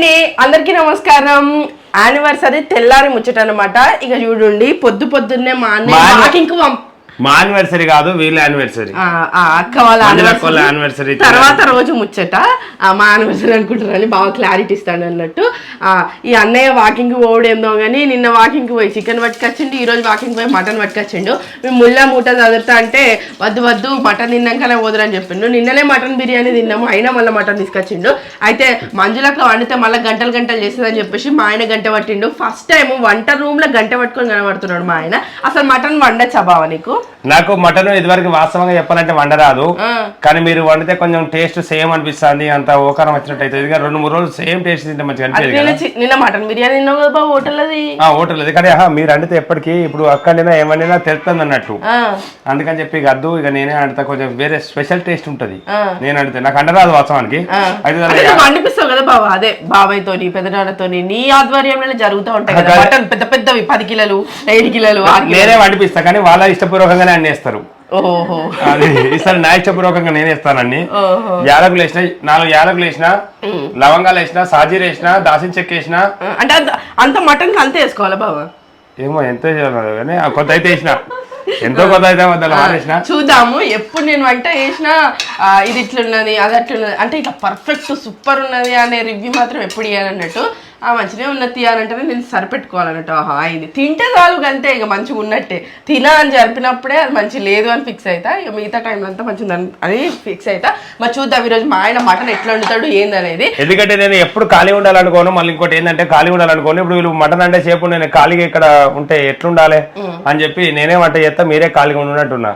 అండి. అందరికీ నమస్కారం. యానివర్సరీ తెల్లారి ముచ్చట అనమాట ఇక చూడండి పొద్దు పొద్దున్నే మా అన్నయ్య అన్న- వాకింగ్కు పంప్- మా యానివర్సరీ కాదు వీళ్ళ యానివర్సరీ అక్క వాళ్ళ anniversary. తర్వాత రోజు ముచ్చట ఆ, మా యానివర్సరీ అనుకుంటారని బాగా క్లారిటీ ఇస్తాడు అన్నట్టు. ఆ, ఈ అన్నయ్య వాకింగ్ పోవడేందో కానీ నిన్న వాకింగ్ పోయి చికెన్ పట్టుకొచ్చిండు ఈ రోజు వాకింగ్ పోయి మటన్ పట్టుకొచ్చిండు. మేము ముళ్ళ మూట చదువుతా అంటే వద్దు వద్దు మటన్ తిన్నాకనే వదరని చెప్పిండు. నిన్ననే మటన్ బిర్యానీ తిన్నాము అయినా మళ్ళీ మటన్ తీసుకొచ్చిండు. అయితే మంజులకు వండితే మళ్ళీ గంటలు గంటలు చేస్తుందని చెప్పేసి మా ఆయన గంట పట్టిండు. ఫస్ట్ టైం వంట రూమ్లో గంట పట్టుకొని కనబడుతున్నాడు మా ఆయన. అసలు మటన్ వండచ్చా బావ నీకు? నాకు మటన్ ఇదివరకు వాస్తవంగా చెప్పాలంటే వండరాదు. కానీ మీరు వండితే కొంచెం టేస్ట్ సేమ్ అనిపిస్తుంది అంత ఓకారం వచ్చినట్టు కానీ రెండు మూడు రోజులు సేమ్ టేస్ట్ తింటే మంచిగా అనిపించదు నిన్న మటన్ బిర్యానీ హోటల్ అది కానీ మీరు వండితే ఎప్పటికీ ఇప్పుడు అక్కడైనా ఏమన్నా తెలుస్తుంది అన్నట్టు. అందుకని చెప్పి అద్దు ఇక నేనే వండుతా. కొంచెం వేరే స్పెషల్ టేస్ట్ ఉంటది. నేను వండితే. నాకు అండరాదు వాస్తవానికి. అయితే అంటే అనిపిస్తావు కదా అదే బాబాయ్తోని పెద్దనాన్నతోని నీ ఆధ్వర్యంలో జరుగుతూ ఉంటాయి పెద్ద పెద్దవి పది కిలోలు ఏడు కిలోలు నేనే వండిపిస్తా కానీ వాళ్ళ ఇష్టపూర్వకంగానే అన్నేస్తారు. ఓహో. అది ఈసారి నా ఇష్టపూర్వకంగా నేను ఇస్తానండి ఓహో. యాలకులు వేసిన నాలుగు యాలకులు వేసిన లవంగాలు వేసిన సాజీర్ వేసిన దాసిన చెక్క వేసిన. అంటే అంత మటన్ అంతే వేసుకోవాలా బావ ఏమో ఎంత చేయాలి కానీ కొత్త అయితే వేసిన. ఎంతో కొత్త అయితే మానేసిన. చూద్దాము ఎప్పుడు నేను వంట చేసినా ఆ, ఇది ఇట్లున్నది అది అట్లున్నది. అంటే ఇక పర్ఫెక్ట్ సూపర్ ఉన్నది అనే రివ్యూ మాత్రం ఎప్పుడు ఇవ్వాలన్నట్టు ఆ మంచిగా ఉన్నది తీయాలంటేనే నేను సరిపెట్టుకోవాలన్నట్టు. ఆహా ఇది తింటే చాలు అంతే ఇక మంచిగా ఉన్నట్టే. తినా అని జరిపినప్పుడే అది మంచి లేదు అని ఫిక్స్ అవుతా ఇక మిగతా టైంలో అంతా మంచిగా అని ఫిక్స్ అవుతా మరి చూద్దాం ఈరోజు మా ఆయన మటన్ ఎట్లా వండుతాడు ఏందనేది. ఎందుకంటే నేను ఎప్పుడు ఖాళీ ఉండాలనుకోను మళ్ళీ ఇంకోటి ఏంటంటే ఖాళీ ఉండాలనుకోను. ఇప్పుడు వీళ్ళు మటన్ అంటే సేపు నేను ఖాళీగా ఇక్కడ ఉంటే ఎట్లుండాలి అని చెప్పి నేనే వంట చేస్తా మీరే ఖాళీగా ఉన్నట్టున్నా.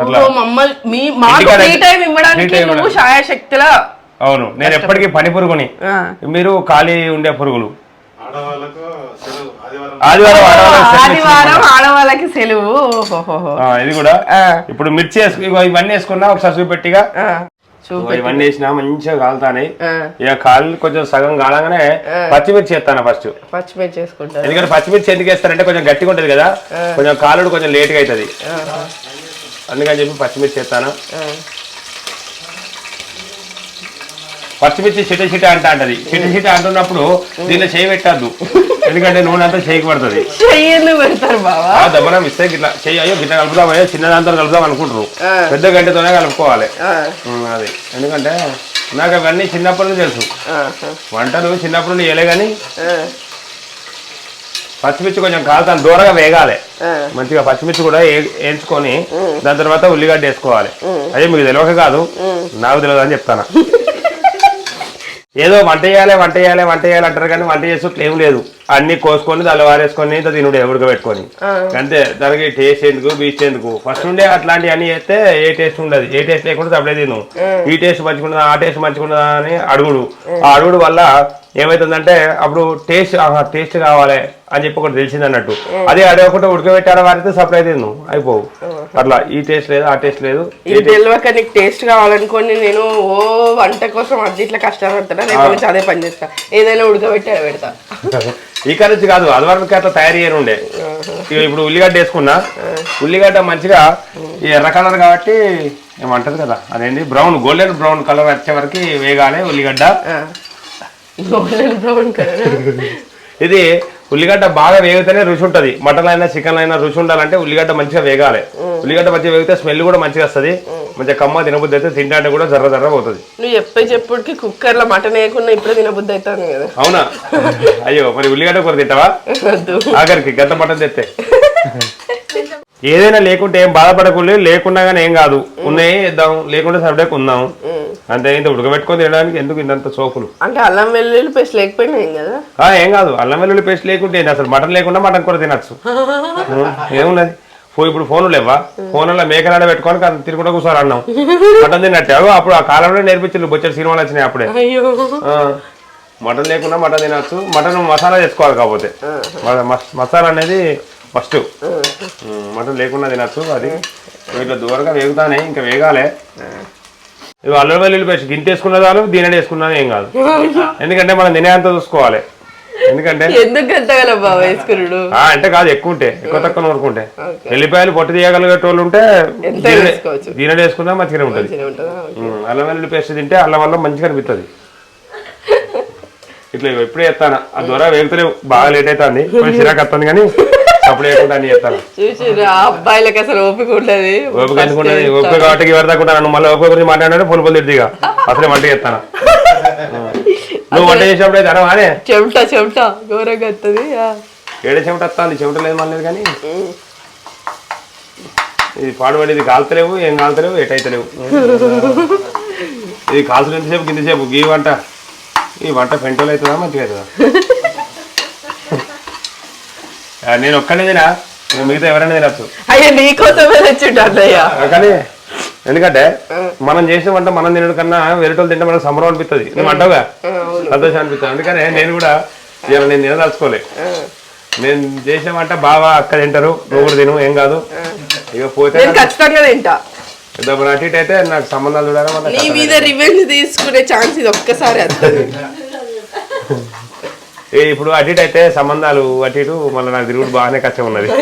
అట్లా. మమ్మల్ని మీ మాకు ఫ్రీ టైం ఇవ్వడానికి నువ్వు ఇవ్వడానికి. అవును. నేను ఎప్పటికీ పని పురుగుని. మీరు ఖాళీ ఉండే పురుగులు. ఆదివారం. ఆదివారం ఆడవాళ్ళకి సెలవు ఇచ్చింది. ఆదివారం ఆడవాళ్ళకి సెలవు. ఓహోహోహో. ఆ, ఇది కూడా. ఇప్పుడు మిర్చి ఇవన్నీ వేసుకున్నా ఒకసారి చూపెట్టిగా. ఇవన్నీ వేసినా మంచిగా కాలుతాయి ఆ, ఇక కాళ్ళు కొంచెం సగం కాలంగానే పచ్చిమిర్చి వేస్తాను ఫస్ట్. పచ్చిమిర్చి చేసుకుంటారు ఎందుకంటే పచ్చిమిర్చి ఎందుకు వేస్తారంటే కొంచెం గట్టిగా ఉంటుంది కదా. కొంచెం కాలుడు కొంచెం లేట్గా అవుతుంది. అందుకని చెప్పి పచ్చిమిర్చి వేస్తాను. పచ్చిమిర్చి చిట చిట అంట అంటది. చిట చిట అంటున్నప్పుడు దీనిలో చేయి పెట్టద్దు ఎందుకంటే నూనె అంతా చేయికి పడుతుంది. చెయ్యలు పెడతారు బావా. ఆ దెబ్బన మిస్టేక్ ఇట్లా చెయ్యి అయ్యో గిట్ల కలుపుదాం అయ్యో చిన్న దాంతో కలుపుదాం అనుకుంటారు. పెద్ద గంటతోనే కలుపుకోవాలి. అది. ఎందుకంటే నాకు అవన్నీ చిన్నప్పటి నుంచి తెలుసు. వంటలు చిన్నప్పటి నుండి వేయలే కానీ పచ్చిమిర్చి కొంచెం కాలుతాను దూరంగా వేగాలి. మంచిగా పచ్చిమిర్చి కూడా వేయించుకొని దాని తర్వాత ఉల్లిగడ్డ వేసుకోవాలి. అదే మీకు తెలియక కాదు. నాకు తెలియదు అని చెప్తాను. ఏదో వంట చేయాలి వంట చేయాలి వంట చేయాలి అంటారు కానీ వంట చేసే ఏం లేదు. అన్ని కోసుకొని దానిలో వారేసుకొని తినుడు ఉడకబెట్టుకొని. అంతే దానికి టేస్ట్ ఎందుకు బీచ్ ఎందుకు? ఫస్ట్ ఉండే అట్లాంటివి అన్ని చేస్తే ఏ టేస్ట్ ఉండదు. ఏ టేస్ట్ లేకుండా అప్పుడే తిను. ఈ టేస్ట్ మంచిగా ఆ టేస్ట్ మంచిగా ఉండదా అని అడుగుడు. ఆ అడుగుడు వల్ల ఏమైతుందంటే అప్పుడు టేస్ట్ ఆహా టేస్ట్ కావాలి అని చెప్పి ఒకటి తెలిసింది అన్నట్టు. అదే అడగకుండా ఉడకబెట్టారా వారితో సప్లై తిను అయిపోవు. అట్లా ఈ టేస్ట్ లేదు ఆ టేస్ట్ లేదు ఇది తెలియక నీకు టేస్ట్ కావాలనుకోని నేను ఓ వంట కోసం అది ఇట్లా కష్టపడతాను నుంచి అదే పని చేస్తా. ఏదైనా ఉడకబెట్టి అలా పెడతా. ఈ కరెన్సీ కాదు అది వరకు అట్లా తయారు చేయను ఉండే. ఇప్పుడు ఉల్లిగడ్డ వేసుకున్నా. ఉల్లిగడ్డ మంచిగా ఈ ఎర్ర కలర్ కాబట్టి ఏమంటారు కదా అదేంటి బ్రౌన్ గోల్డెన్ బ్రౌన్ కలర్ వచ్చే వరకు వేగాలి ఉల్లిగడ్డ. గోల్డెన్ బ్రౌన్ కలర్ ఇది ఉల్లిగడ్డ బాగా వేగితేనే రుచి ఉంటుంది. మటన్ అయినా చికెన్ అయినా రుచి ఉండాలంటే ఉల్లిగడ్డ మంచిగా వేగాలి. ఉల్లిగడ్డ మంచిగా వేగితే స్మెల్ కూడా మంచిగా వస్తుంది. మంచిగా కమ్మ తినబుద్ధి అయితే తింటే కూడా జర్ర జర్ర పోతుంది. నువ్వు చెప్పే చెప్పుడికి కుక్కర్లో మటన్ వేయకుండా ఇప్పుడే తినబుద్ధి అవుతాను కదా. అవునా? అయ్యో మరి ఉల్లిగడ్డ కూర తింటావా? వద్దు. ఆఖరికి గంట మటన్ తెస్తే ఏదైనా లేకుంటే ఏం బాధపడకూడదు లేకుండా కానీ ఏం కాదు. ఉన్నాయి ఇద్దాం లేకుంటే సబ్డేక్ ఉందాం. అంతే ఇంత ఉడకబెట్టుకొని తినడానికి ఎందుకు ఇంత సోకులు? అంటే అల్లం వెల్లుల్లి పేస్ట్ లేకపోయినా ఏం కదా? ఏం కాదు. అల్లం వెల్లుల్లి పేస్ట్ లేకుంటే అసలు మటన్ లేకుండా మటన్ కూడా తినచ్చు. ఏమున్నది? ఫో- ఇప్పుడు ఫోన్లు లేవా ఫోన్లో మేకనాడ పెట్టుకొని కాదు తిరుగుకుంటూ కూర్చొని అన్నాం. మటన్ తిన్నట్టే. అప్పుడు ఆ కాలంలో నేర్పించారు బొచ్చడి సినిమాలు వచ్చినాయి అప్పుడే. మటన్ లేకుండా మటన్ తినచ్చు. మటన్ మసాలా చేసుకోవాలి కాకపోతే. మసాలా అనేది ఫస్ట్ మటన్ లేకుండా తినచ్చు అది. ఇట్లా దూరంగా వేగుతానే ఇంకా వేగాలే. ఇవి అల్లం వెల్లుల్లి పేస్ట్ గింత వేసుకున్న చాలు దీని వేసుకున్నా ఏం కాదు. ఎందుకంటే మనం తినేంత చూసుకోవాలి. ఎందుకంటే? ఎందుకు వేసుకున్నాడు? అంటే కాదు ఎక్కువ ఉంటే ఎక్కువ తక్కువ నూరుకుంటే Okay. ఎల్లిపాయలు పొట్టు తీయగలిగేటోళ్ళు ఉంటే దీని- వేసుకున్నా మంచిగానే ఉంటుంది. అల్లం వెల్లుల్లి పేస్ట్ తింటే అల్లం వల్ల మంచిగా అనిపిస్తుంది ఇట్లా ఇగో ఇప్పుడే చెప్తాను ఆ ద్వారా వేగుతలేవు. బాగా లేట్ అవుతుంది కొంచెం చిరాకు వస్తుంది కానీ అప్పుడు చెప్తాను చూసిరా అబ్బాయిలకి అసలు ఓపిక ఉండదు. ఓపిక ఓపిక కాబట్టి ఎవరి ఉంటాను మళ్ళీ ఓపిక గురించి మాట్లాడాలంటే ఫుల్ ఫుల్ తిరిగి అసలే వంట చేస్తాను. నువ్వు వంట చేసినప్పుడు అయితే అనవానే చెమట చెమట. ఘోరంగా వస్తుంది ఏడే చెమట వస్తుంది చెమట లేదు మళ్ళీ కానీ. ఇది పాడుబడి ఇది కాల్తలేవు ఏం కాల్తలేవు ఎటైతలేవు ఇది కాల్చిన ఎంతసేపు కిందసేపు ఈ వంట ఈ వంట పెంటోలు అవుతుందా మంచిగా అవుతుందా? నేను ఒక్కనే తినా మిగతా ఎవరైనా తినచ్చు. అయ్యా నీకోసమే తెచ్చిండు అన్నయ్య. కానీ ఎందుకంటే మనం చేసిన వంట మనం తినడం కన్నా వేరేటోళ్ళు తింటే మనకు సంబరం అనిపిస్తుంది. నువ్వు అంటావుగా? సంతోషం అనిపిస్తుంది. అందుకనే నేను కూడా ఇవాళ నేను తినదలుచుకోలే. నేను చేసిన వంట బావా అక్క తింటారు. నువ్వు కూడా తిను ఏం కాదు. ఇక పోతే ఖచ్చితంగా తింటా. ఇటు అయితే నాకు సంబంధాలు చూడాలి మళ్ళీ నీ కథ మీద రివెంజ్ తీసుకునే ఛాన్స్ ఇది ఒక్కసారి ఇప్పుడు అటు ఇటు అయితే సంబంధాలు అటు ఇటు మళ్ళీ నాకు తిరుగుడు బాగానే కష్టం ఉన్నది.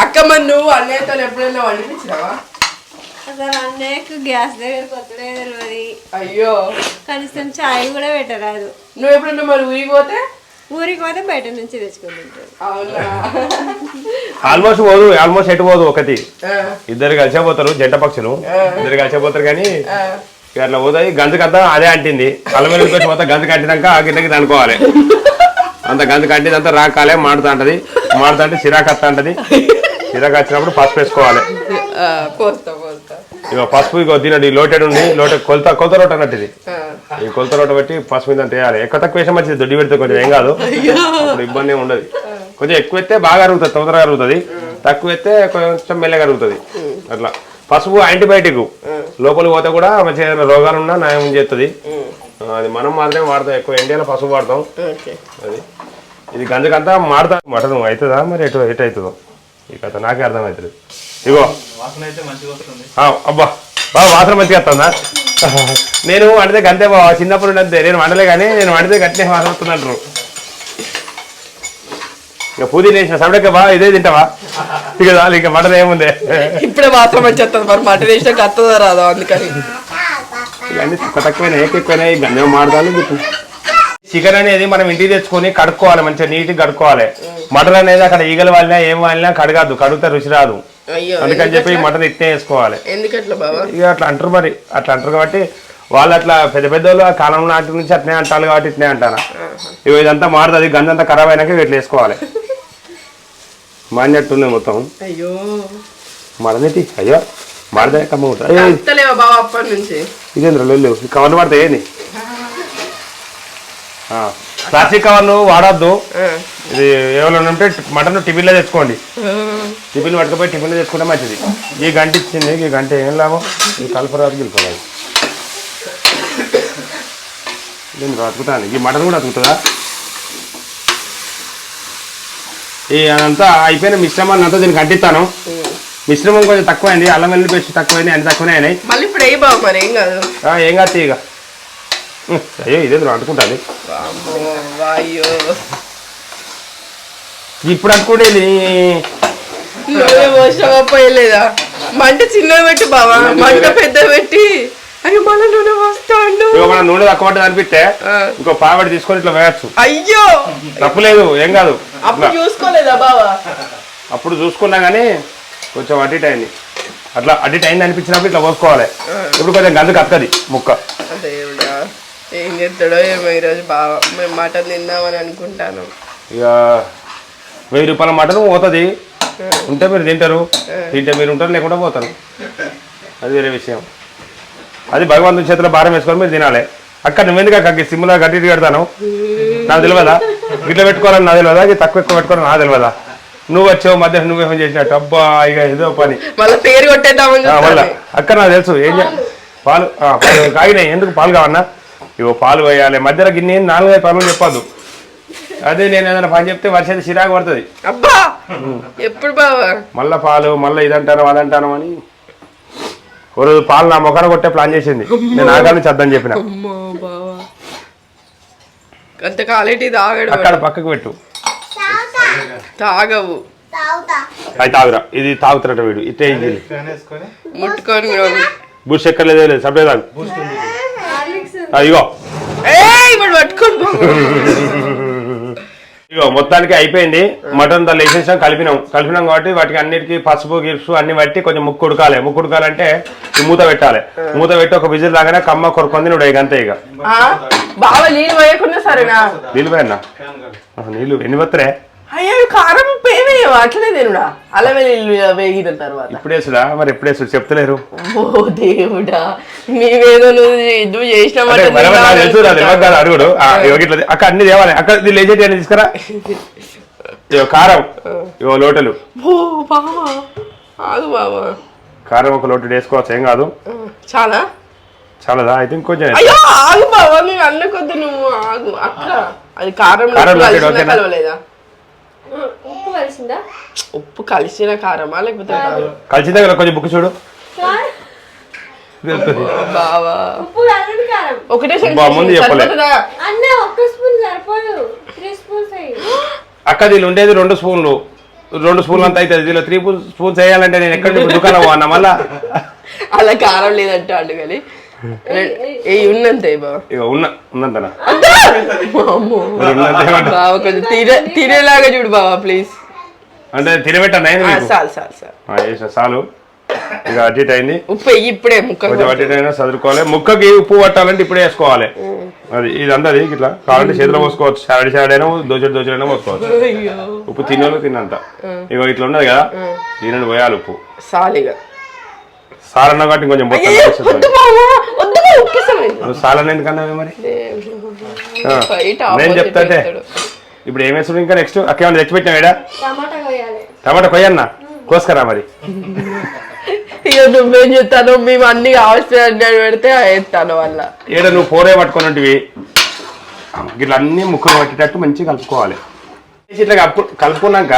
అక్క మరి నువ్వు అన్నయ్యతో ఎప్పుడైనా వండిపించినావా అసలు అన్నయ్యకు గ్యాస్ దగ్గరకు వద్దడే తెలియదు అయ్యో. కనీసం చాయ్ కూడా పెట్టరాదు. నువ్వు ఎప్పుడైనా మరి ఊరికి పోతే? ఊరికి పోతే బయట నుంచి అవునా? ఆల్మోస్ట్ పోదు ఆల్మోస్ట్ ఎటు పోదు ఒకటి. ఇద్దరు కలిసే పోతారు జంట పక్షులు. ఇద్దరు కలిసే పోతారు కానీ అట్లా పోతాయి. గంజు కద్ద అదే అంటింది. అల్లం వెల్లుల్లి పేస్ట్ మొత్తం గంజు కట్టినాక ఆ గిన్నెకి అనుకోవాలి అంత గంజు కట్టింది అంతా రాకాలే మాడుతా అంటది. మాడుతా అంటే సిరాకు వస్తా అంటది. సిరాకు వచ్చినప్పుడు పసుపు వేసుకోవాలి. ఇక పసుపు ఇక తినండి లోటెడ్ ఉంది లోటెడ్ కొలత కొలత రోట అన్నట్టు ఇది. ఈ కొలత రోట పెట్టి పసుపు మీద వేయాలి. ఎక్కువ తక్కువ వేసే మంచిది దొడ్డి పెడితే కొంచెం ఏం కాదు. అప్పుడు ఇబ్బంది ఉండదు. కొంచెం ఎక్కువ ఎత్తే బాగా అరుగుతుంది తొందరగా అరుగుతుంది. తక్కువ ఎత్తే కొంచెం మెల్లగా అరుగుతుంది. అట్లా. పసుపు యాంటీబయాటిక్. లోపలికి పోతే కూడా మంచిగా ఏదైనా రోగాలు ఉన్నా నయం చేస్తుంది. అది మనం మాత్రమే వాడతాం ఎక్కువ ఇండియాలో పసుపు వాడతాం. అది. ఇది గంజకంతా మాడతా మటన్ అవుతుందా మరి? ఎటు ఎటు అవుతుందో? ఈ కథ నాకే అర్థమవుతుంది ఇగో. వాసన అయితే మంచిగా వస్తుంది. ఆ, అబ్బా. బాగా వాసన మంచిగా వస్తుందా? నేను వండితే గంతే బావ. చిన్నప్పుడు అంతే. నేను వండలే కానీ నేను వండితే గట్టినే వాసన వస్తుంది అంటారు ఇక పుదీనా వేసిన సపడక బా. ఇదే తింటావా? ఇక చాలు ఇక మటన్ ఏముంది. ఇప్పుడే మాత్రం వచ్చేస్తుంది మరి మటన్ వేసినాక వస్తుందో రాదో అందుకని. ఇవన్నీ తక్కువ తక్కువైనా ఎక్కువైనా ఈ గంజం మాడతాను చికెన్ అనేది మనం ఇంటికి తెచ్చుకొని కడుక్కోవాలి మంచిగా నీట్గా కడుక్కోవాలి. మటన్ అనేది అక్కడ ఈగలు వాలినా ఏం వాలినా కడగద్దు. కడిగితే రుచి రాదు. అందుకని చెప్పి మటన్ ఇట్నే వేసుకోవాలి. ఇక అట్లా అంటారు మరి. అట్లా అంటారు కాబట్టి వాళ్ళు అట్లా పెద్ద పెద్ద వాళ్ళు ఆ కాలం నాటి నుంచి అట్నే అంటారు కాబట్టి ఇట్నే అంటారా. ఇగో ఇదంతా మారుతుంది. గంజంతా ఖరాబ్ అయినాక ఇట్లా వేసుకోవాలి. మాన్యట్టుంది మొత్తం. అయ్యో. అయ్యో మారదే కమ్మ ఉంటుంది వస్తలేవా బాబా అప్పటి నుంచి? ఇదేంద్ర లొల్లు? ఈ కవర్లు పడితే ఏంది? ప్లాస్టిక్ కవర్లు వాడద్దు. ఇది ఏమైనా ఉంటే మటన్ టిఫిన్లో తెచ్చుకోండి. టిఫిన్ పట్టుకుపోయి టిఫిన్లో తెచ్చుకుంటే మంచిది. ఈ గంట ఇచ్చింది ఈ గంట ఏం లాభం? ఈ కలపరాదు గెలుపుకోవాలి దీన్ని అతుకుతాను. ఈ మటన్ కూడా అతుకుతుందా? ఈ అదంతా అయిపోయిన మిశ్రమాన్ని అంతా దీనికి అంటిస్తాను. మిశ్రమం కొంచెం తక్కువైంది. అల్లం వెల్లుల్లి పేస్ట్ తక్కువైంది అన్ని తక్కువనే అయినాయి. మళ్ళీ ఇప్పుడు ఏ కాదు. ఏం కాదు ఇక అయ్యో ఇదే అంటుకుంటుంది. వాయ్యో ఇప్పుడు అనుకునేది పోయలేదా? మంట చిన్నగా పెట్టి బావా మంట పెద్ద పెట్టి. అయ్యో నూనె మన నూనె తక్కువ అనిపిస్తే. ఇంకో పావడి తీసుకొని ఇట్లా వేయచ్చు. అయ్యో! తప్పులేదు ఏం కాదు. అప్పుడు. చూసుకోలేదా బావా? అప్పుడు చూసుకున్నా కానీ కొంచెం అటు ఇటు అయింది. అట్లా అటు ఇటు అయింది అనిపించినప్పుడు ఇట్లా పోసుకోవాలి. ఇప్పుడు కొంచెం గంజు కక్కది ముక్క. దేవుడా. ఏం చేస్తాడో ఏమో ఈరోజు బావా మేము మటన్ తిందామని అనుకుంటాను. ఇక వెయ్యి రూపాయల మటన్ పోతుంది. ఉంటే మీరు తింటారు. తింటే మీరు ఉంటారు లేకుండా పోతారు. అది వేరే విషయం. అది భగవంతుని చేతిలో భారం వేసుకొని మీరు తినాలి. అక్కడ నువ్వెందుకు అక్క సిమ్లో గట్టి కడతాను? నాకు తెలియదా? గిట్ల పెట్టుకోవాలని నాకు తెలియదా? ఇది తక్కువ ఎక్కువ పెట్టుకోవాలని నాకు తెలియదా? నువ్వు వచ్చావు మధ్య నువ్వేమో చేసినట్టు. అబ్బా ఇక ఏదో పని. మళ్ళీ పేరు మళ్ళా. చూస్తాను. అక్క నాకు తెలుసు ఏం పాలు కాగినాయి. ఎందుకు పాలు కావన్నా? ఇగో పాలు వేయాలి. మధ్యలో గిన్నె నాలుగైదు పనులు చెప్పొద్దు. అదే నేను ఏదైనా పని చెప్తే వర్షాలు చిరాకు పడుతుంది. అబ్బా! ఎప్పుడు బావా? మళ్ళా పాలు మళ్ళీ ఇదంటాను అదంటాను అని ఓ రోజు పాలు నా ముఖాన కొట్టే ప్లాన్ చేసింది. నేను ఆగానే చద్దని చెప్పిన. అమ్మో బావా! అంత కాలేటి తాగడు అక్కడ పక్కకు పెట్టు. తాగవు. అది తాగురా. ఇది తాగుతున్నట్టు వీడు. ఇట్టే ముట్టుకొని కూడా బూస్ట్ ఎక్కర్లేదు లేదు. సపరేట్ తాగు. ఇగో. పట్టుకోండి. ఇగో మొత్తానికి అయిపోయింది. మటన్ దాన్ని వేసేసాం కలిపినాం. కలిపినాం కాబట్టి వాటికి అన్నిటికీ పసుపు గిప్సు అన్ని బట్టి కొంచెం ముక్కు ఉడకాలి. ముక్కు ఉడకాలంటే మూత పెట్టాలి. మూత పెట్టి ఒక విజిల్ రాగానే కమ్మ కొరుకుంది నువ్వు ఇక అంతే ఇక. నీళ్ళు పోయకుండా సరేనా? నీళ్ళు పోయన్నా? నీళ్ళు ఎన్ని వత్తరే అయ్యో కారం వేయవు, అట్లనే తినుడా? వెల్లుల్లి వేగిన తర్వాత. ఇప్పుడు వేసుడా మరి ఎప్పుడు వేసుడు చెప్తలేరు. ఓ దేవుడా మేమేదో నువ్వు నువ్వు చేసిన అడుగుడు. ఇట్లా అక్కడ అన్ని తేవాలి. అక్కడ లేచేటి అన్ని తీసుకురా. ఇగో కారం ఇగో లోటలు. ఓ బావా ఆగు బావా. కారం ఒక లోటు వేసుకోవచ్చు ఏం కాదు. చాలా? చాలదా? అయితే ఇంకొంచెం. అయ్యో ఆగు బావా నేను అన్న కొద్ది నువ్వు ఆగు. అక్క అది కారం? కలవలేదా? ఉప్పు కలిసిందా? ఉప్పు కలిసిన కారమా లేకపోతే కాదు. కలిసి దగ్గర కొంచెం బుక్ చూడు. కాదు. తెలుస్తుంది. బావా. ఉప్పు కలదు కారం. ఒకటే బా, ముందు చెప్పలే. సరిపోతుందా? అన్న ఒక్క స్పూన్ సరిపోదు. త్రీ స్పూన్స్ అయ్యి. అక్క దీని ఉండేది రెండు స్పూన్లు. రెండు స్పూన్లు అంత అవుతుంది. దీనిలో త్రీ స్పూన్స్ వేయాలంటే నేను ఎక్కడ దుకాణం పోన్నా మళ్ళా? అలా కారం లేదంటే కానీ. ఏ ఉన్నంతే బావ ఇక ఉన్న ఉన్నంతనా? బావ కొంచెం తినే తినేలాగా చూడు బావా ప్లీజ్. అంటే తినబెట్టన్నా ఏంది మీకు చాలు చాలు చాలు. చాలు. ఇక అటు ఇటు అయింది. ఉప్పు వెయ్యి ఇప్పుడే ముక్క కొంచెం అటు ఇటు అయినా చదువుకోవాలి ముక్కకి ఉప్పు పట్టాలంటే ఇప్పుడే వేసుకోవాలి. అది ఇది అందది ఇట్లా. కావాలంటే చేతిలో పోసుకోవచ్చు. సారడి సారడి అయినా దోచడి దోచడి అయినా పోసుకోవచ్చు. ఉప్పు తిన్నోళ్ళు తిన్నంత ఇగో ఇట్లా ఉన్నది కదా. దీనిని పోయాలి ఉప్పు. సాలిగా సారన్న కాబట్టి కొంచెం మొత్తం సాలన్న ఎందుకన్నావే మరి? నేను చెప్తాంటే. ఇప్పుడు ఏం ఇంకా నెక్స్ట్ అక్కేమన్నా తెచ్చిపెట్టాం ఏడా టమాటా కొయ్యన్నా? కోసుకరా మరి. ఇక నువ్వేం చెప్తాను మేము అన్ని కావాల్సిన పెడితే ఎత్తాను వల్ల ఏడ నువ్వు పోరే పట్టుకొని ఉంటివి. ఇట్లా అన్ని ముక్కలు పట్టేటట్టు మంచిగా కలుపుకోవాలి. ఇట్లా కలుపు కలుపుకున్నాక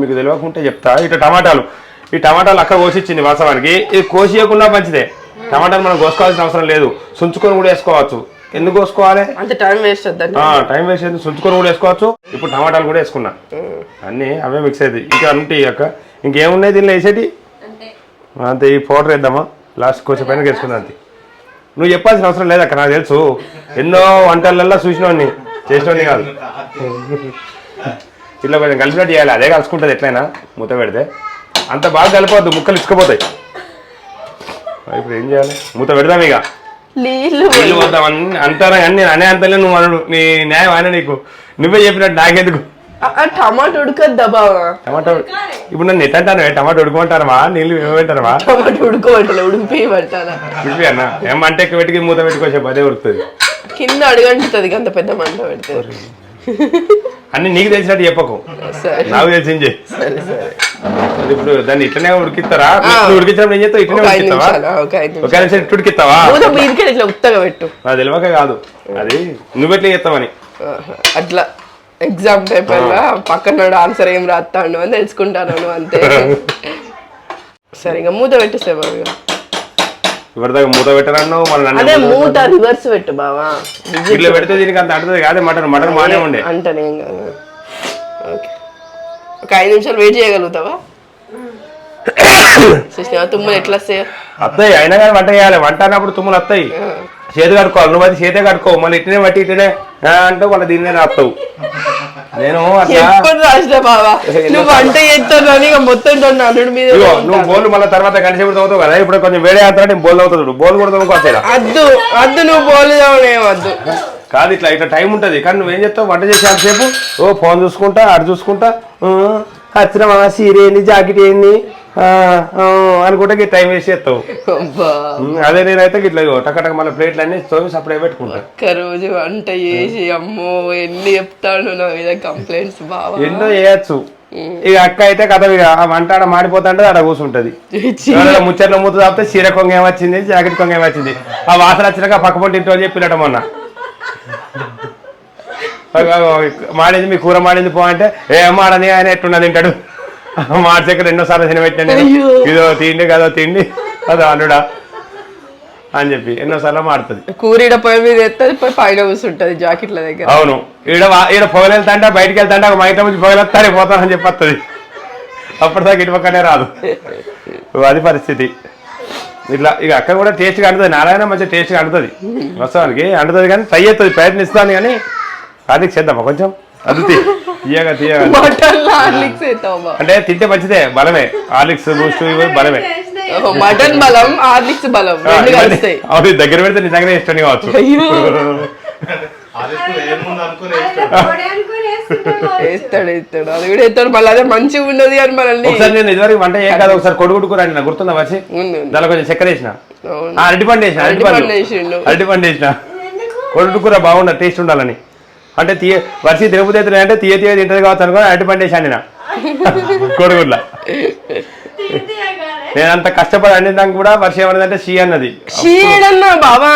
మీకు తెలియకుంటే చెప్తా ఇట్లా టమాటాలు. ఈ టమాటాలు అక్కడ కోసిచ్చింది వాస్తవానికి. ఇది కోసియకుండా మంచిదే. టమాటాలు మనం కోసుకోవాల్సిన అవసరం లేదు. సుంచుకొని కూడా వేసుకోవచ్చు. ఎందుకు కోసుకోవాలి? అంత టైం వేస్ట్ టైం వేస్ట్ అయింది సుంచుకొని కూడా వేసుకోవచ్చు. ఇప్పుడు టమాటాలు కూడా వేసుకున్నా. అన్నీ అవే మిక్స్ అవుతాయి ఇంకా ఉంటాయి అక్క. ఇంకేమున్నాయి దీనిలో వేసేటి? అంతే. ఈ పౌడర్ వేద్దామా? లాస్ట్ కొంచెం పైన వేసుకుందా అంతే. నువ్వు చెప్పాల్సిన అవసరం లేదు అక్క నాకు తెలుసు. ఎన్నో వంటలల్లో చూసినోడిని చేసినోడిని కాదు. ఇట్లా కొంచెం కలిసినట్టు చేయాలి. అదే కలుసుకుంటుంది ఎట్లయినా మూత పెడితే. అంత బాగా కలిపవద్దు ముక్కలు ఇసుకపోతాయి ఇప్పుడు ఏం చేయాలి? మూత పెడదాం ఇక. నీళ్ళు నీళ్ళు పోతాం అన్ని అంటారా కానీ నేను అనే అంతలే నువ్వు అనడు నీ న్యాయం ఆయన నీకు. నువ్వే చెప్పినట్టు నాకెందుకు? టమాటా ఉడకద్దా బావా? టమాటో ఇప్పుడు నన్ను ఎట్ట అంటాను టమాటో ఉడుకోమంటారమా నీళ్ళు ఏమంటారమా టమాటా ఉడుకోమంటలే ఉడిపియమంటారా ఇవి అన్న ఏం మంట ఎక్కువ పెట్టి మూత పెట్టుకోసేపు అదే ఉడుకుతుంది. కింద అడుగంటుతుంది అంత పెద్ద మంట పెడితే. అన్ని నీకు తెలిసినట్టు చెప్పకు. నాకు తెలిసింది సరే సరే. అది ఇప్పుడు దాన్ని ఇట్లనే ఉడికిస్తారా. నువ్వు ఉడికించినప్పుడు ఏం చేస్తావు? ఇట్లనే ఉడికిస్తావా? ఇట్టు ఉడికిస్తావా? ఇట్లా ఉత్తగా పెట్టు. నాకు తెలియక కాదు. అది నువ్వెట్లా చేస్తావని? ఆహా. అట్లా ఎగ్జామ్ పేపర్లో పక్కన ఆన్సర్ ఏం రాస్తాడు అని తెలుసుకుంటాను నువ్వు అంతే. సరే ఇంకా మూత పెట్టేసే ఎవరిదాకా మూత పెట్టరన్నావు మన అదే నన్ను మూత రివర్స్ పెట్టు బావా. ఇట్లా పెడితే దీనికి అంత అంటది కాదే. మటన్ మటన్ బాగానే ఉండే. అంటనే కాదు. ఓకే. ఒక ఐదు నిమిషాలు వెయిట్ చేయగలుగుతావా? చూసినావా తుమ్మలు ఎట్లా వస్తాయో? వస్తాయి. అయినా కానీ వంట చేయాలి. వంట అన్నప్పుడు తుమ్ములు వస్తాయి. చేతి కట్టుకోవాలి నువ్వు అది చేతే కట్టుకో మళ్ళీ ఇట్లనే బట్టి ఇట్లనే ఆ అంటావు మళ్ళీ దీన్నే రాస్తావు. నేను రాసిన నువ్వు వంట చేస్తాను ఇక మొత్తం మీద నువ్వు బోల్ మళ్ళీ తర్వాత కలిసి తవ్వుతావు కదా ఇప్పుడు కొంచెం వేడే అవుతాడు నేను బోల్ అవుతాడు బోల్ కూడా తవ్వుకోవచ్చు అద్దు అద్దు నువ్వు పోలేదావునే వద్దు. కాదు ఇట్లా ఇట్లా టైం ఉంటుంది. కానీ నువ్వేం చేస్తావు? వంట చేసి అంతసేపు ఓ ఫోన్ చూసుకుంటా అటు చూసుకుంటా "ఆ, వచ్చినమా సీర ఏంది జాకెట్ ఏంది? ఆ, ఆ" అనుకుంటా ఈ టైం వేస్ట్ చేస్తావు. అదే నేనైతే ఇట్లా టకటక మళ్ళీ ప్లేట్లు అన్ని తోమి సప్లై పెట్టుకుంటా. ఒక్క రోజు వంట చేసి అమ్మో ఎన్ని చెప్తాడు నా మీద కంప్లైంట్స్ బావా. ఎన్నో చేయొచ్చు. ఇక అక్క అయితే కథ ఇక ఆ వంట ఆడ మాడిపోతుంటే ఆడ కూర్చుంటది ముచ్చట్ల మూత తాపితే చీర కొంగ ఏమొచ్చింది జాకెట్ కొంగ ఏమొచ్చింది ఆ వాసన వచ్చినాక పక్క పొంటి ఇంట్లో చెప్పినట్టు మొన్న. మాడింది మీ కూర మాడింది పో అంటే ఏ మాడని ఆయన ఎట్టున్నా తింటాడు? మాట దగ్గర ఎన్నో సార్లు తిని పెట్టాను అయ్యో. ఇదో తిండి కదో తిండి అదో అల్లుడా అని చెప్పి ఎన్నోసార్లు మాడుతుంది కూరీడ పొయ్యి మీద ఎత్తది పోయి పైన కూర్చుంటది జాకెట్ల దగ్గర. అవును. ఈడ ఈడ పొగలు వెళ్తాంటే బయటికి వెళ్తాంటే ఒక మైట నుంచి పొగలు వస్తానే పోతానని చెప్పి వస్తుంది. అప్పటిదాకా ఇటు పక్కనే రాదు. అది పరిస్థితి. ఇట్లా ఇక అక్క కూడా టేస్ట్గా అంటుంది నారాయణ మంచిగా టేస్ట్గా అంటుంది వాస్తవానికి అంటుంది కానీ ట్రై చేస్తుంది ప్రయత్నిస్తాను కానీ అది చేద్దామా కొంచెం? అది తీ- తీయగా తీయగా. అంటే తింటే మంచిదే బలమే. హార్లిక్స్ బూస్ట్ ఇవి బలమే. మటన్ బలం హార్లిక్స్ బలం రెండు అవును దగ్గర పెడితే నిజంగానే ఇష్టం కావచ్చు. వేస్తాడు. అది కూడా మళ్ళీ అదే మంచిగా ఉన్నది అని మనల్ని ఒకసారి నేను ఇదివరకు వంట ఏం కాదు ఒకసారి కొడుకుడు కూర అండి గుర్తుందా వచ్చి. దానిలో కొంచెం చక్కెర వేసిన. అవును. ఆ, అరటి పండు వేసిన అరటి అరటిపండు పండు వేసిండు. అరటి పండు వేసిన. ఎందుకు? కొడుకు కూర బాగుండదు టేస్ట్ ఉండాలని. అంటే తీయ వర్షి తిరుపతి అంటే తీయ తీయ తింటది కావచ్చు అనుకో అరటి పండు వేసాను నేను తీయగా నేను అంత కష్టపడి అందిందాక కూడా వర్షం ఏమన్నదంటే షీ అన్నది. షీడన్నా బావా.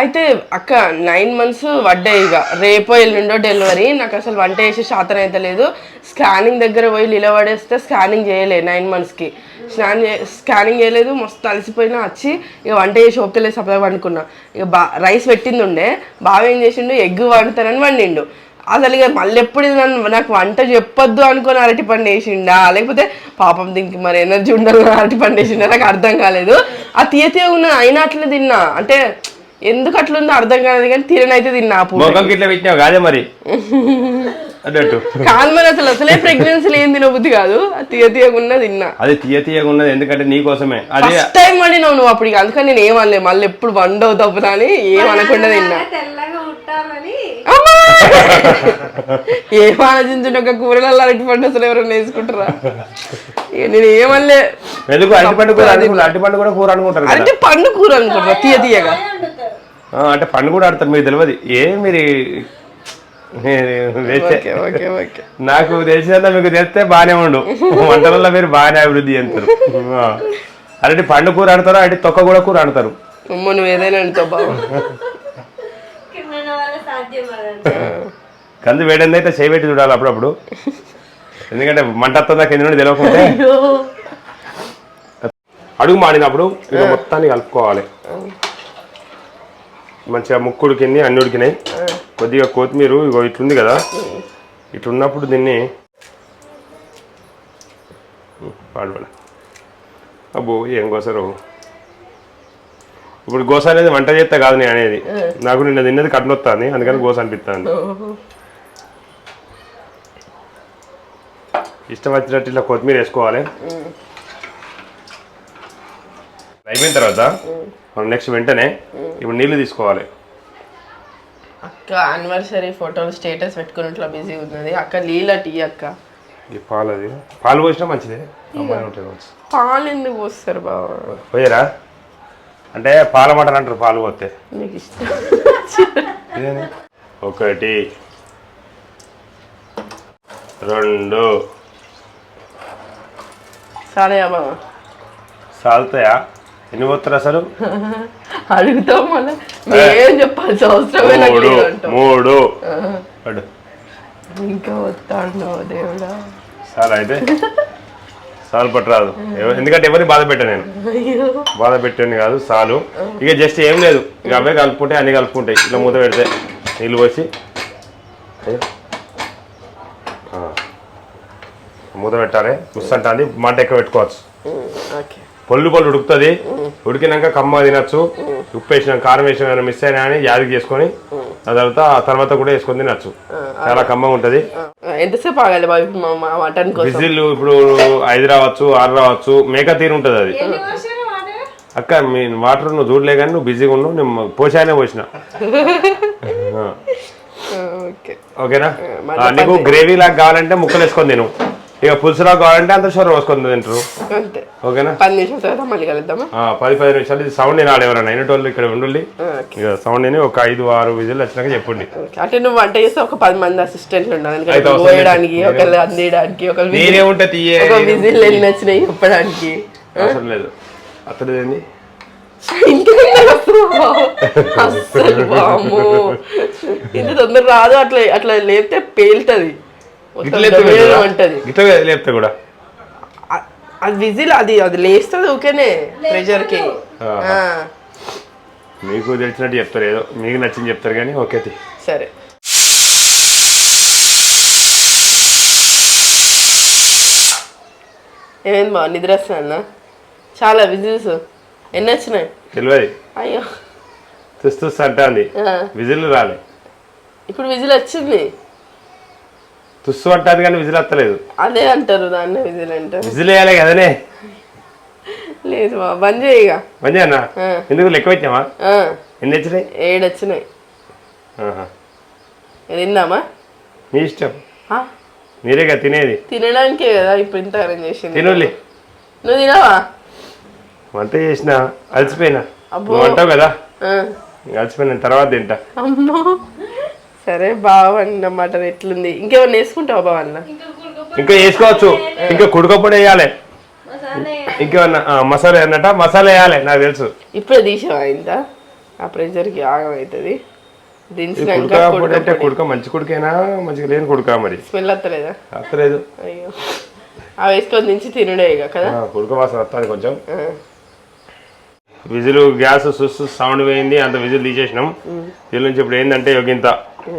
అయితే అక్క నైన్ మంత్స్ పడ్డాయి ఇక. రేపో ఎల్లుండో డెలివరీ నాకు అసలు వంట చేసే శాతం అయితే లేదు. స్కానింగ్ దగ్గర పోయి నిలబడేస్తే స్కానింగ్ చేయలే నైన్ మంత్స్కి స్నాన్ స్కానింగ్ చేయలేదు మస్తు అలసిపోయినా వచ్చి ఇక వంట చేసి ఓపికలేదు సప్లై వండుకున్నా. ఇక బా రైస్ పెట్టింది ఉండే బావ ఏం చేసిండు? ఎగ్ వండుతానని వండిండు. అసలు ఇక మళ్ళీ ఎప్పుడు నన్ను నాకు వంట చెప్పొద్దు అనుకుని అరటి పండు వేసిండా? లేకపోతే పాపం దీనికి మరి ఎనర్జీ ఉండాలని అరటి పండు వేసిండా? నాకు అర్థం కాలేదు. ఆ తీయ తీయ ఉన్న అయినా అట్లా తిన్నా. అంటే ఎందుకు అట్లుందో అర్థం కాలేదు కానీ తిననైతే తిన్నా పెట్టినావు కాదే మరి? అన్నట్టు. కాదు మరి అసలు అసలే ప్రెగ్నెన్సీలు ఏం తినబుద్ధి కాదు. ఆ తీయ తీయకున్నా తిన్నా. అది తీయ తీయగా ఉన్నది ఎందుకంటే నీ కోసమే. అదే ఫస్ట్ టైం వండినావు నువ్వు అప్పుడు ఇక. అందుకని నేను ఏమనలే మళ్ళీ ఎప్పుడు వండవు తప్పుదా అని ఏం అనకుండా తిన్నా. తెల్లగా ఉంటామని అమ్మా! ఏం ఆలోచించుంటే ఒక కూరలలో అరటి పండు అసలు ఎవరైనా వేసుకుంటారా? నేను ఏమనలే. ఎందుకు అరటిపండు కూర అరటిపండు కూడా కూర అనుకుంటారు అరటి పండు కూర అనుకుంటారా తీయ తీయగా. ఆ, అంటే పండు కూడా ఆడతారు మీకు తెలియదు. ఏ మీరు వేస్తే ఓకే ఓకే ఓకే. నాకు తెలిసినంత మీకు తెలిస్తే బాగానే ఉండు. వంటలలో మీరు బాగానే అభివృద్ధి చెందుతారు. అరటి పండు కూర ఆడతారు అరటి తొక్క కూడా కూర ఆడతారు? అమ్మ నువ్వు ఏదైనా అంటావు బావ కింద వాళ్ళ సాధ్యం అదండి కంది వేడింది అయితే చేయబెట్టి చూడాలి అప్పుడప్పుడు. ఎందుకంటే మంట వస్తుందా కింద నుండి తెలియకుంటే అడుగు మాడినప్పుడు ఇక మొత్తాన్ని కలుపుకోవాలి. మంచిగా ముక్కుడు కింది అన్ని ఉడికినాయి కొద్దిగా కొత్తిమీర ఇగో ఇట్లుంది కదా. ఇట్లున్నప్పుడు దీన్ని పాడబడ అబ్బో ఏం కోసరు. ఇప్పుడు గోస అనేది వంట చేస్తే కాదు నేను అనేది. నాకు నిన్న తిన్నది కట్నొస్తుంది అందుకని గోస అనిపిస్తుంది. ఇష్టం వచ్చినట్టు ఇట్లా కొత్తిమీర వేసుకోవాలి. అయిపోయిన తర్వాత మనం నెక్స్ట్ వెంటనే ఇప్పుడు నీళ్ళు తీసుకోవాలి. అక్క యానివర్సరీ ఫోటోలు స్టేటస్ పెట్టుకున్నట్లు బిజీ ఉన్నది. అక్క లీల టీ అక్క. ఈ పాలు అది పాలు పోసినా మంచిదే. ఉంటుంది పాలు ఎందుకు పోస్తారు బావ? పోయారా? అంటే పాల మటన్ అంటారు పాలు పోతే. ఇష్టం ఇదేంది? ఒకటి. రెండు. సరే బావ? సాల్తాయా? ఎన్ని పోతారు అసలు? అడుగుతాం మళ్ళీ. ఏం చెప్పాల్సిన అవసరమే మూడు మూడు. ఇంకా వస్తాడు దేవుడా. చాలా అయితే? సాలు పట్టరాదు ఎందుకంటే ఎవరిని బాధ పెట్టా నేను. బాధ పెట్టండి కాదు చాలు ఇక జస్ట్ ఏం లేదు. ఇక అవే కలుపుకుంటే అన్ని కలుపుకుంటాయి. ఇట్లా మూత పెడితే నీళ్ళు పోసి. మూత పెట్టాలి. ముస్సంటుంది మంట ఎక్కువ పెట్టుకోవచ్చు. ఓకే. పొల్లు పొల్లు ఉడుకుతుంది. ఉడికినాక కమ్మ తినచ్చు. ఉప్పు వేసినాం కారం వేసినా మిస్ అయినా అని యాదికి చేసుకొని ఆ తర్వాత ఆ తర్వాత కూడా వేసుకొని తినచ్చు. చాలా కమ్మగా ఉంటుంది. ఎంతసేపు ఆగాలి మటన్ విజిల్ ఇప్పుడు ఐదు రావచ్చు ఆరు రావచ్చు మేక తీరు ఉంటుంది అది. అక్క మీ వాటర్ నువ్వు చూడలే కానీ నువ్వు బిజీగా ఉన్నావు నేను పోసానే. పోసిన ఓకేనా? నీకు గ్రేవీ లాగా కావాలంటే ముక్కలు వేసుకొని తిను. ఇక పులుసులా కావాలంటే అంత షోర్ వేసుకొని తింటారు. ఓకేనా? పది నిమిషాల తర్వాత మళ్ళీ కలుద్దామా? ఆ, పది పది నిమిషాలు ఇది సౌండ్ వినాలి ఎవరైనా. అయినటోళ్ళు ఇక్కడ ఉండాలి ఓకే. ఇక సౌండ్ విని ఒక ఐదు ఆరు విజిల్ వచ్చినాక చెప్పండి. అంటే నువ్వు వంట చేస్తే ఒక పది మంది అసిస్టెంట్లు ఉండాలి. పోయడానికి. ఒకళ్ళు అందేయడానికి ఒక నేనే ఉంటే తీయే. ఒక విజిల్ ఎన్ని వచ్చినాయి చెప్పడానికి. అవసరం లేదు. అతడు ఏంది? ఇంకెంత వస్తున్నావా? అస్సలు వామ్మో. ఇంత తొందర రాదు. అట్లా అట్లా లేపితే పేలుతుంది. గిట్ల లేపితే కూడా? అది విజిల్ అది అది లేస్తుంది ఓకేనే ప్రెషర్కి మీకు తెలిసినట్టు చెప్తారు ఏదో మీకు నచ్చింది చెప్తారు కానీ ఓకే. సరే. ఏమైంది బా నిద్ర వస్తున్నా చాలా విజిల్స్. ఎన్ని వచ్చినాయి? తెలియదు. అయ్యో. తుస్తు అంటుంది విజిల్ రాలే. ఇప్పుడు విజిల్ వచ్చింది. తుస్సు అంటుంది కానీ విజిల్ వస్తలేదు అదే అంటారు దాన్ని విజిల్ అంటారు. విజిల్ వేయాలి కదనే. లేదు మా బంద్ మంచి అన్న ఆ. ఎందుకు లెక్క పెట్టామా ఎన్ని వచ్చినాయి ఏడు వచ్చినాయి. తిందామా? మీ ఇష్టం. మీరేగా తినేది. తినడానికే కదా ఇప్పుడు ఇంత అరేంజ్ చేసింది. తినుల్లి నువ్వు తినవా? వంట చేసిన అలసిపోయినా. అంటావు కదా. అలసిపోయిన తర్వాత తింటా. అమ్మో. సరే బాగుంది మటన్ ఎట్లుంది? ఇంకేమన్నా వేసుకుంటావా బావన్న? ఇంకా వేసుకోవచ్చు. ఇంకా కుడుకప్పుడు వేయాలి. ఇంకేమన్నా మసాలా అన్నట మసాలా వేయాలి నాకు తెలుసు. ఇప్పుడే తీసావా ఇంత? ఆ ప్రెషర్కి ఆగం అవుతుంది అంటే కుడక మంచి కుడికైనా? మంచిగా లేని కుడక మరి. స్మెల్ వస్తలేదా అత్తలేదు అయ్యో. ఆ వేసుకొని దించి తినడే కదా? కుడక వాసన వస్తుంది కొంచెం. విజిల్ గ్యాస్ సుస్ సౌండ్ పోయింది అంత విజిల్ తీసేసినాం. దీని నుంచి ఇప్పుడు ఏంటంటే ఒక గింత.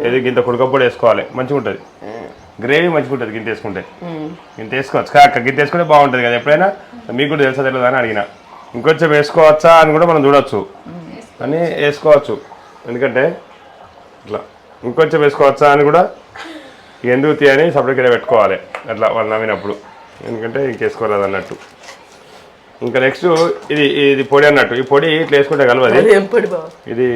ఏది గింత కుడకప్పుడు వేసుకోవాలి. మంచిగా ఉంటుంది గ్రేవీ మంచిగా ఉంటుంది గింత వేసుకుంటే. గింత వేసుకోవచ్చు కాక గింత వేసుకుంటే బాగుంటుంది కదా. ఎప్పుడైనా మీకు కూడా తెలుసా తెలియదు అని అడిగిన. ఇంకొంచెం వేసుకోవచ్చా అని కూడా మనం చూడొచ్చు. అని వేసుకోవచ్చు. ఎందుకంటే ఇట్లా ఇంకొంచెం వేసుకోవచ్చా అని కూడా ఎందుకు తీయని సపరేట్గా పెట్టుకోవాలి. అట్లా వాళ్ళు నవ్వినప్పుడు ఎందుకంటే ఇంకేసుకోలేదు అన్నట్టు. ఇంకా నెక్స్ట్ ఇది ఇది పొడి అన్నట్టు. ఈ పొడి ఇట్లా వేసుకుంటే కలవది. ఇది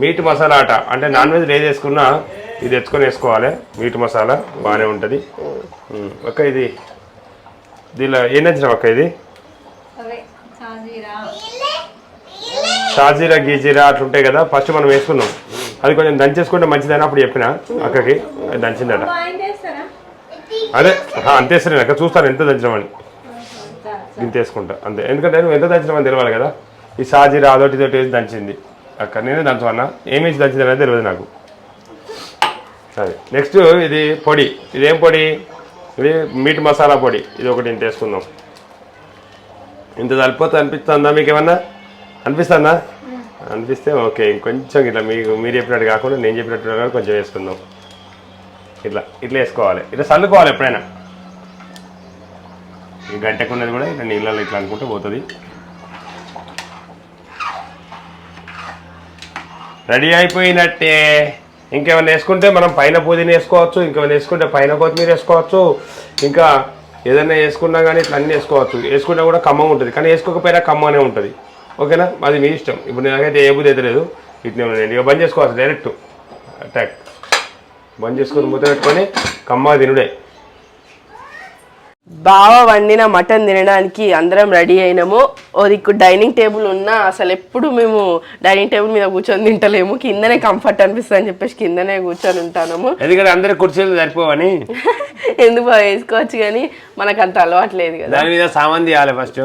మీట్ మసాలా ఆట. అంటే నాన్ వెజ్ ఏది వేసుకున్నా ఇది తెచ్చుకొని వేసుకోవాలి. మీట్ మసాలా బాగానే ఉంటుంది. అక్క ఇది దీనిలో ఏం నచ్చిన అక్క ఇది? షాజీరా. గీజీరా అట్లా ఉంటాయి కదా ఫస్ట్ మనం వేసుకున్నాం అది కొంచెం దంచేసుకుంటే మంచిదని అప్పుడు చెప్పిన అక్కకి. అది దంచిందట. అదే అంతే సరే అక్క. చూస్తాను ఎంత దంచినామని. ఇంత వేసుకుంటా. అంతే. ఎందుకంటే నువ్వు ఎంత దంచినామని తెలియాలి కదా. ఈ షాజీరా అదొకటి ఇదొకటి వేసి దంచింది. అక్క నేనే దంచమన్నా ఏం వేసి దంచింది అనేది తెలియదు నాకు. సరే నెక్స్ట్ ఇది పొడి. ఇదేం పొడి? ఇది మీట్ మసాలా పొడి. ఇది ఒకటి ఇంత వేసుకుందాం. ఇంత సరిపోతే అనిపిస్తుందా మీకు ఏమన్నా అనిపిస్తుందా? అనిపిస్తే ఓకే ఇంకొంచెం ఇట్లా మీకు మీరు చెప్పినట్టు కాకుండా నేను చెప్పినట్టు కాకుండా కొంచెం వేసుకుందాం. ఇట్లా ఇట్లా వేసుకోవాలి. ఇట్లా చల్లుకోవాలి ఎప్పుడైనా. ఈ గంటకున్నది కూడా ఇట్లా నీళ్ళలో ఇట్లా అనుకుంటే పోతుంది. రెడీ అయిపోయినట్టే. ఇంకేమైనా వేసుకుంటే మనం పైన పుదీనా వేసుకోవచ్చు ఇంకేమైనా వేసుకుంటే పైన కొత్తిమీర వేసుకోవచ్చు ఇంకా ఏదైనా వేసుకున్నా కానీ ఇట్లా అన్నీ వేసుకోవచ్చు. వేసుకున్నా కూడా కమ్మం ఉంటుంది కానీ వేసుకోకపోయినా కమ్మనే ఉంటుంది. ఓకేనా? అది మీ ఇష్టం. ఇప్పుడు నాకైతే ఏ బుద్ధి అయితే లేదు ఇట్నే ఉన్నాయండి ఇక బంద్ చేసుకోవచ్చు డైరెక్ట్. అటాక్. బంద్ చేసుకొని ముద్ర పెట్టుకొని కమ్మ తినుడే. బావ వండిన మటన్ తినడానికి అందరం రెడీ అయినాము. ఓ దిక్కు డైనింగ్ టేబుల్ ఉన్నా అసలు ఎప్పుడు మేము డైనింగ్ టేబుల్ మీద కూర్చొని తింటలేము. కిందనే కంఫర్ట్ అనిపిస్తుంది అని చెప్పేసి కిందనే కూర్చొని ఉంటాము ఎందుకంటే అందరి కుర్చీలు సరిపోవని? ఎందుకు వేసుకోవచ్చు కానీ మనకు అంత అలవాటు లేదు కదా. దాని మీద సామాన్ తీయాలి ఫస్ట్.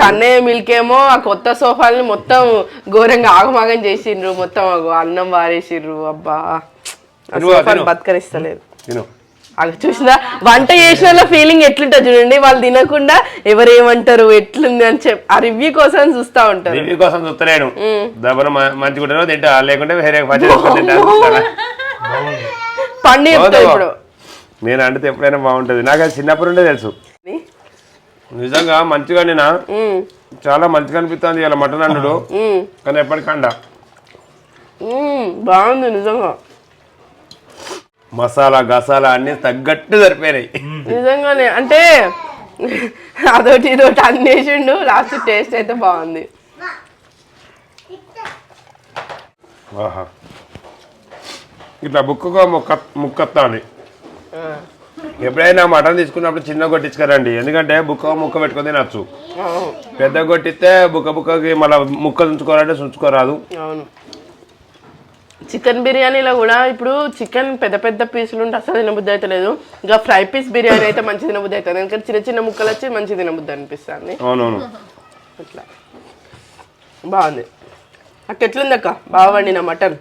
కన్నయ్య మిల్కేమో ఆ కొత్త సోఫాలని మొత్తం ఘోరంగా ఆగమాగం చేసిండ్రు. మొత్తం అన్నం వారేసిండ్రు అబ్బా. బతకరిస్తలేదు అది చూసినా? వంట చేసిన ఫీలింగ్ ఎట్లుంటుంది చూడండి. వాళ్ళు తినకుండా ఎవరేమంటారు ఎట్లుంది అని చెప్పి. ఆ రివ్యూ కోసం చూస్తా ఉంటారు. రివ్యూ కోసం చూస్తలేను దబ్బన మంచిగా ఉంటారో తింటా లేకుంటే వేరే? పండు? ఇప్పుడు. నేను అంటే ఎప్పుడైనా బాగుంటుంది. నాకు అది చిన్నప్పటి నుండే తెలుసు. నిజంగా మంచిగా నేను చాలా మంచిగా అనిపిస్తుంది ఇలా మటన్ అండు కానీ ఎప్పటికండా. బాగుంది నిజంగా. మసాలా గసాలా అన్ని తగ్గట్టు సరిపోయినాయి. నిజంగానే అంటే అదొకటి ఇదొకటి అన్నేసిండు లాస్ట్ టేస్ట్ అయితే బాగుంది. ఆహా. ఇట్లా బుక్కగా ముక్క ముక్కత్తాలి ఎప్పుడైనా మటన్ తీసుకున్నప్పుడు చిన్న కొట్టించుకరండి. ఎందుకంటే బుక్క ముక్క పెట్టుకొని తినచ్చు. పెద్ద కొట్టిస్తే బుక్క బుక్కకి మళ్ళీ ముక్క ఉంచుకోవాలంటే ఉంచుకోరాదు. అవును. చికెన్ బిర్యానీలో కూడా ఇప్పుడు చికెన్ పెద్ద పెద్ద పీసులు ఉంటే అసలు తినబుద్ధి అయితే లేదు ఇంకా ఫ్రై పీస్ బిర్యానీ అయితే మంచి తినబుద్ధి అవుతుంది ఎందుకంటే చిన్న చిన్న ముక్కలు వచ్చి మంచి తినబుద్ధి అనిపిస్తుంది. అవునవును. అట్లా. బాగుంది. అక్క ఎట్లుంది అక్క? బాగా వండిన మటన్?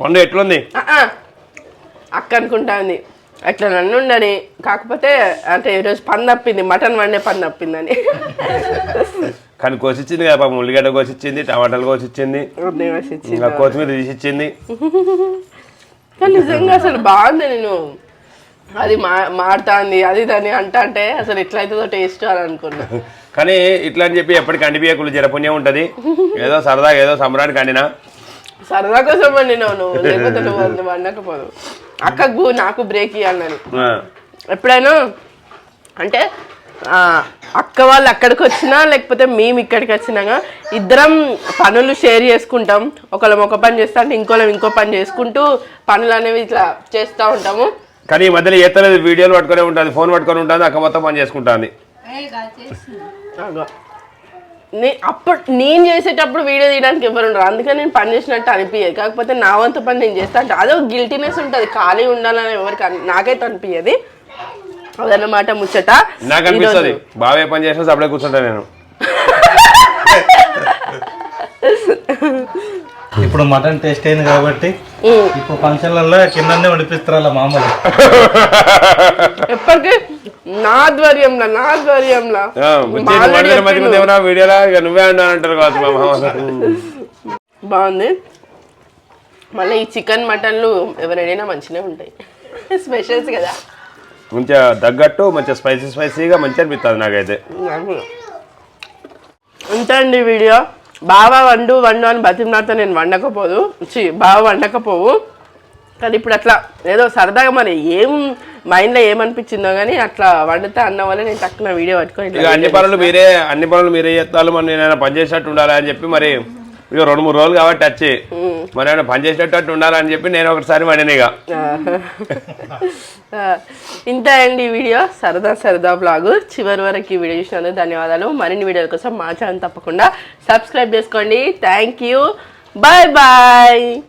పండు ఎట్లుంది? అక్క అనుకుంటాంది అట్లా నన్ను ఉండని. కాకపోతే అంటే ఈరోజు పని తప్పింది. మటన్ వండే పని తప్పిందని. కానీ కోసిచ్చింది కదా పాపం ఉల్లిగడ్డ కోసిచ్చింది టమాటాలు కోసిచ్చింది. ఇచ్చింది. ఇంకా కొత్తిమీర తీసిచ్చింది. కానీ నిజంగా అసలు బాగుంది నేను. అది మా మాడుతుంది అది దాన్ని అంటా అంటే అసలు ఎట్లా అవుతుందో టేస్ట్ అని అనుకున్నా కానీ ఇట్లా అని చెప్పి ఎప్పటికి కండిపియకులు జరపుణ్యం ఉంటది. ఏదో సరదా ఏదో సంబరానికి అండినా సరదా కోసం వండినావు నువ్వు లేకపోతే నువ్వు వండకపోదు. అక్కకు నాకు బ్రేక్ ఇవ్వాలని. ఎప్పుడైనా అంటే అక్క వాళ్ళు అక్కడికి వచ్చినా లేకపోతే మేము ఇక్కడికి వచ్చినాగా ఇద్దరం పనులు షేర్ చేసుకుంటాం. ఒకళ్ళం ఒక పని చేస్తా అంటే ఇంకోళ్ళం ఇంకో పని చేసుకుంటూ పనులు అనేవి ఇట్లా చేస్తూ ఉంటాము. కానీ ఈ మధ్యలో ఏతలేదు వీడియోలు పట్టుకునే ఉంటుంది ఫోన్ పట్టుకొని ఉంటుంది అక్క మొత్తం పని చేసుకుంటుంది. అప్పుడు నేను చేసేటప్పుడు వీడియో తీయడానికి ఎవరు ఉండరు. అందుకని నేను పని చేసినట్టు అనిపించదు కాకపోతే నా వంతు పని నేను చేస్తా అంటే అదో గిల్టీనెస్ ఉంటుంది. ఖాళీ ఉండాలని ఎవరికి నాకైతే అనిపించదు అదన్నమాట ముచ్చట. నాకు అనిపిస్తుంది. బాగా ఏ పని చేసినా అప్పుడే కూర్చుంటా నేను. ఇప్పుడు మటన్ టేస్ట్ అయింది కాబట్టి. ఇప్పుడు ఫంక్షన్లలో కిందనే వండిపిస్తారు మామూలు. ఎప్పటికీ నా ఆధ్వర్యంలో నా ఆధ్వర్యంలో. వీడియోలో ఇక నువ్వే అంటారు బాగుంది. మళ్ళీ ఈ చికెన్ మటన్లు ఎవరైనా మంచిగా ఉంటాయి. స్పెషల్స్ కదా. మంచిగా తగ్గట్టు మంచిగా స్పైసీ స్పైసీగా మంచిగా అనిపిస్తుంది నాకైతే. నాకు అంతే అండి వీడియో? బాగా వండు వండు అని బతిమలాడితే నేను వండకపోదు. చి బాగా వండకపోవు. కానీ ఇప్పుడు అట్లా ఏదో సరదాగా మరి ఏం మైండ్లో ఏమనిపించిందో కానీ అట్లా వండుతా అన్న వల్ల నేను తక్కువ వీడియో పట్టుకొని ఇట్లా అన్ని పనులు మీరే అన్ని పనులు మీరే చేస్తారు. మరి నేను పని చేసినట్టు ఉండాలి అని చెప్పి మరి ఇక రెండు మూడు రోజులు కాబట్టి వచ్చి మరి ఆయన పని చేసేటట్టు ఉండాలని చెప్పి నేను ఒకసారి ఆ, ఇంతే అండి ఈ వీడియో. సరదా సరదా బ్లాగ్. చివరి వరకు ఈ వీడియో చూసినందుకు ధన్యవాదాలు. మరిన్ని వీడియోల కోసం మా ఛానల్ తప్పకుండా సబ్స్క్రైబ్ చేసుకోండి. Thank you bye bye